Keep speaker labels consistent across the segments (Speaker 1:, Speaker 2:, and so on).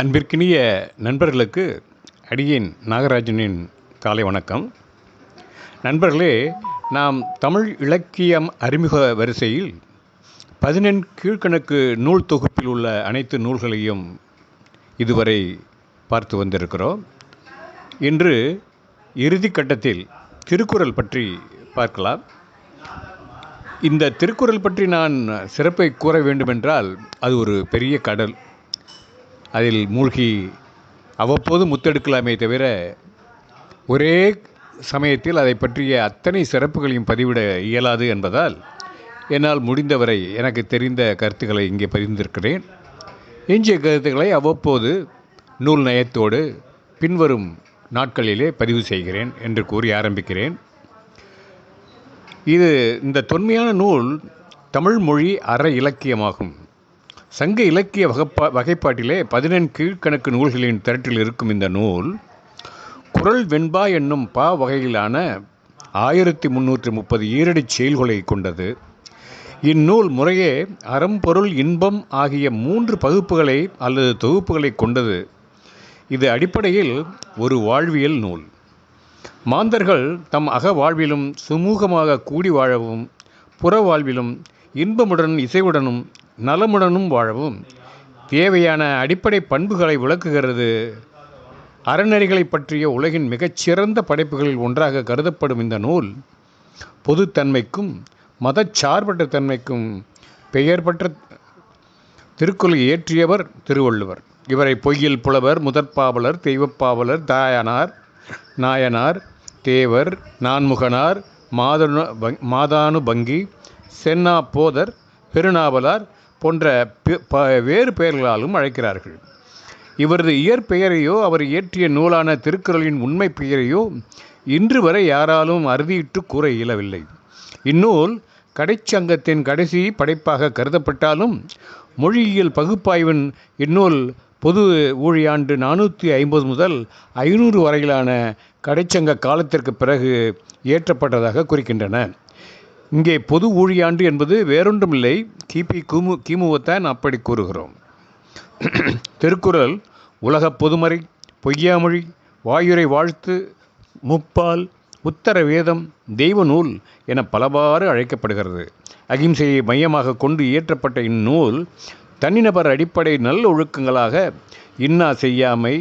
Speaker 1: அன்பிற்கினிய நண்பர்களுக்கு அடியேன் நாகராஜனின் காலை வணக்கம். நண்பர்களே நாம் தமிழ் இலக்கியம் அறிமுக வரிசையில் பதினெண் கீழ்க்கணக்கு நூல் தொகுப்பில் உள்ள அனைத்து நூல்களையும் இதுவரை பார்த்து வந்திருக்கிறோம். இன்று இறுதிக்கட்டத்தில் திருக்குறள் பற்றி பார்க்கலாம். இந்த திருக்குறள் பற்றி நான் சிறப்பை கூற வேண்டுமென்றால் அது ஒரு பெரிய கடல். அதில் மூழ்கி அவ்வப்போது முத்தெடுக்கலாமே தவிர ஒரே சமயத்தில் அதை பற்றிய அத்தனை சிறப்புகளையும் பதிவிட இயலாது என்பதால் என்னால் முடிந்தவரை எனக்கு தெரிந்த கருத்துக்களை இங்கே பதிந்திருக்கிறேன் எஞ்சிய கருத்துக்களை அவ்வப்போது நூல் நயத்தோடு பின்வரும் நாட்களிலே பதிவு செய்கிறேன் என்று கூறி ஆரம்பிக்கிறேன். இது இந்த தொன்மையான நூல் தமிழ் மொழி அற இலக்கியமாகும். சங்க இலக்கிய வகைப்பா வகைப்பாட்டிலே பதினெண் கீழ்க்கணக்கு நூல்களின் திரட்டில் இருக்கும் இந்த நூல் குரல் வெண்பா என்னும் பா வகையிலான ஆயிரத்தி முந்நூற்றி முப்பது ஈரடிச் செயல்களை கொண்டது. இந்நூல் முறையே அறம் பொருள் இன்பம் ஆகிய மூன்று பகுப்புகளை அல்லது தொகுப்புகளை கொண்டது. இது அடிப்படையில் ஒரு வாழ்வியல் நூல். மாந்தர்கள் தம் அக வாழ்விலும் சுமூகமாக கூடி வாழவும் புற வாழ்விலும் இன்பமுடன் இசைவுடனும் நலமுடனும் வாழவும். தேவையான அடிப்படை பண்புகளை விளக்குகிறது. அறநெறிகளை பற்றிய உலகின் மிகச்சிறந்த படைப்புகளில் ஒன்றாக கருதப்படும் இந்த நூல் பொதுத்தன்மைக்கும் மதச்சார்பற்ற தன்மைக்கும் பெயர் பெற்ற திருக்குறளை இயற்றியவர் திருவள்ளுவர். இவரை பொய்யில் புலவர் முதற்பாவலர் தெய்வப்பாவலர் தாயனார் நாயனார் தேவர் நான்முகனார் மாதனு மாதானு பங்கி சென்னா போதர் பெருநாவலார் போன்ற வேறு பெயர்களாலும் அழைக்கிறார்கள். இவரது இயற்பெயரையோ அவர் இயற்றிய நூலான திருக்குறளின் உண்மை பெயரையோ இன்று வரை யாராலும் அறுதியிட்டு கூற இயலவில்லை. இந்நூல் கடைச்சங்கத்தின் கடைசி படைப்பாக கருதப்பட்டாலும் மொழியியல் பகுப்பாய்வின் இந்நூல் பொது ஊழியாண்டு நானூற்றி ஐம்பது முதல் ஐநூறு வரையிலான கடைச்சங்க காலத்திற்கு பிறகு இயற்றப்பட்டதாக குறிக்கின்றன. இங்கே பொது ஊழியாண்டு என்பது வேறொன்றுமில்லை. கிபி கிமு கிமுவத்தான் அப்படி கூறுகிறோம். திருக்குறள் உலக பொதுமறை பொய்யாமொழி வாயுரை வாழ்த்து முப்பால் உத்தர வேதம் தெய்வ நூல் என பலவாறு அழைக்கப்படுகிறது. அகிம்சையை மையமாக கொண்டு இயற்றப்பட்ட இந்நூல் தனிநபர் அடிப்படை நல்ல ஒழுக்கங்களாக இன்னா செய்யாமை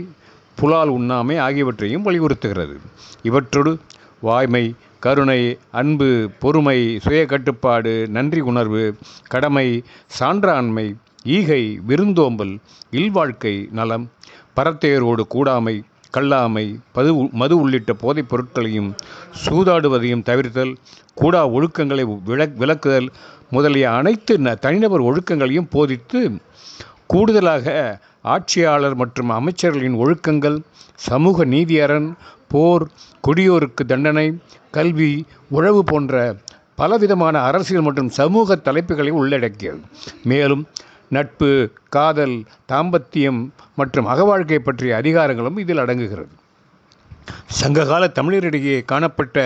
Speaker 1: புலால் உண்ணாமை ஆகியவற்றையும் வலியுறுத்துகிறது. இவற்றோடு வாய்மை கருணை அன்பு பொறுமை சுயக்கட்டுப்பாடு நன்றி உணர்வு கடமை சான்றாண்மை ஈகை விருந்தோம்பல் இல்வாழ்க்கை நலம் பரத்தேரோடு கூடாமை கல்லாமை பது மது உள்ளிட்ட போதைப் பொருட்களையும் சூதாடுவதையும் தவிர்த்தல் கூடா ஒழுக்கங்களை விளக் விளக்குதல் முதலிய அனைத்து ந தனிநபர் ஒழுக்கங்களையும் போதித்து கூடுதலாக ஆட்சியாளர் மற்றும் அமைச்சர்களின் ஒழுக்கங்கள் சமூக நீதியரண் போர் குடியோருக்கு தண்டனை கல்வி உழவு போன்ற பலவிதமான அரசியல் மற்றும் சமூக தலைப்புகளை உள்ளடக்கியது. மேலும் நட்பு காதல் தாம்பத்தியம் மற்றும் அகவாழ்க்கை பற்றிய அதிகாரங்களும் இதில் அடங்குகிறது. சங்ககால தமிழரிடையே காணப்பட்ட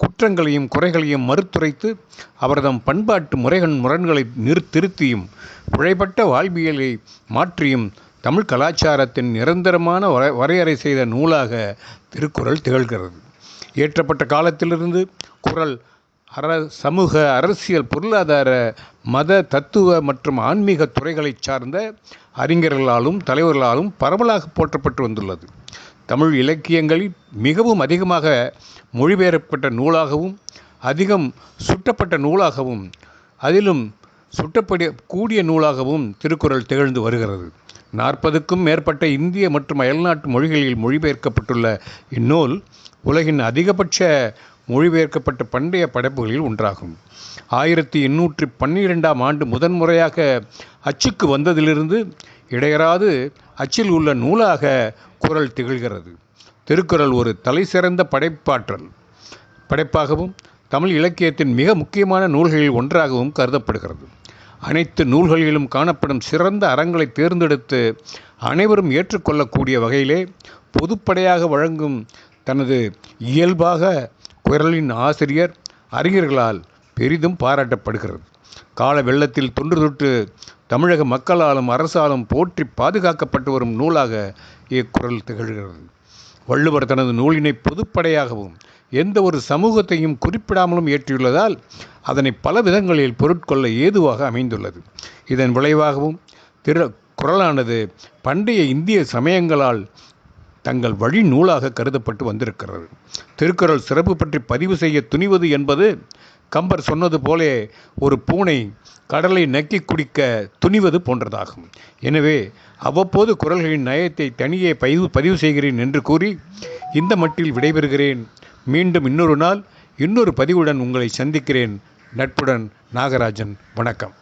Speaker 1: குற்றங்களையும் குறைகளையும் மறுத்துரைத்து அவர்தம் பண்பாட்டு முறைகள் முரண்களை நிறுத்திருத்தியும் புழைப்பட்ட வாழ்வியலை மாற்றியும் தமிழ் கலாச்சாரத்தின் நிரந்தரமான வரை வரையறை செய்த நூலாக திருக்குறள் திகழ்கிறது. இயற்றப்பட்ட காலத்திலிருந்து குரல் அற சமூக அரசியல் பொருளாதார மத தத்துவ மற்றும் ஆன்மீக துறைகளை சார்ந்த அறிஞர்களாலும் தலைவர்களாலும் பரவலாக போற்றப்பட்டு வந்துள்ளது. தமிழ் இலக்கியங்களில் மிகவும் அதிகமாக மொழிபெயர்க்கப்பட்ட நூலாகவும் அதிகம் சுட்டப்பட்ட நூலாகவும் அதிலும் சுட்டப்படிய கூடிய நூலாகவும் திருக்குறள் திகழ்ந்து வருகிறது. நாற்பதுக்கும் மேற்பட்ட இந்திய மற்றும் அயல்நாட்டு மொழிகளில் மொழிபெயர்க்கப்பட்டுள்ள இந்நூல் உலகின் அதிகபட்ச மொழிபெயர்க்கப்பட்ட பண்டைய படைப்புகளில் ஒன்றாகும். ஆயிரத்தி எண்ணூற்றி பன்னிரெண்டாம் ஆண்டு முதன்முறையாக அச்சுக்கு வந்ததிலிருந்து இடையராது அச்சில் உள்ள நூலாக குரல் திகழ்கிறது. திருக்குறள் ஒரு தலைசிறந்த படைப்பாற்றல். படைப்பாகவும் தமிழ் இலக்கியத்தின் மிக முக்கியமான நூல்களில் ஒன்றாகவும் கருதப்படுகிறது. அனைத்து நூல்களிலும் காணப்படும் சிறந்த அறங்களை தேர்ந்தெடுத்து அனைவரும் ஏற்றுக்கொள்ளக்கூடிய வகையிலே பொதுப்படையாக வழங்கும் தனது இயல்பாக குரலின் ஆசிரியர் அறிஞர்களால் பெரிதும் பாராட்டப்படுகிறது. கால வெள்ளத்தில் தொன்று தொட்டு தமிழக மக்களாலும் அரசாலும் போற்றி பாதுகாக்கப்பட்டு வரும் நூலாக இக்குரல் திகழ்கிறது. வள்ளுவர் தனது நூலினை பொதுப்படையாகவும் எந்த ஒரு சமூகத்தையும் குறிப்பிடாமலும் இயற்றியுள்ளதால் அதனை பல விதங்களில் பொருட்கொள்ள ஏதுவாக அமைந்துள்ளது. இதன் விளைவாகவும் திரு குரலானது பண்டைய இந்திய சமயங்களால் தங்கள் வழி நூலாக கருதப்பட்டு வந்திருக்கிறது. திருக்குறள் சிறப்பு பற்றி பதிவு செய்ய துணிவது என்பது கம்பர் சொன்னது போலே ஒரு பூனை கடலை நக்கி குடிக்க துணிவது போன்றதாகும். எனவே அவ்வப்போது குரல்களின் நயத்தை தனியே பதிவு பதிவு செய்கிறேன் என்று கூறி இந்த மட்டில் விடைபெறுகிறேன். மீண்டும் இன்னொரு நாள் இன்னொரு பதிவுடன் உங்களை சந்திக்கிறேன். நட்புடன் நாகராஜன் வணக்கம்.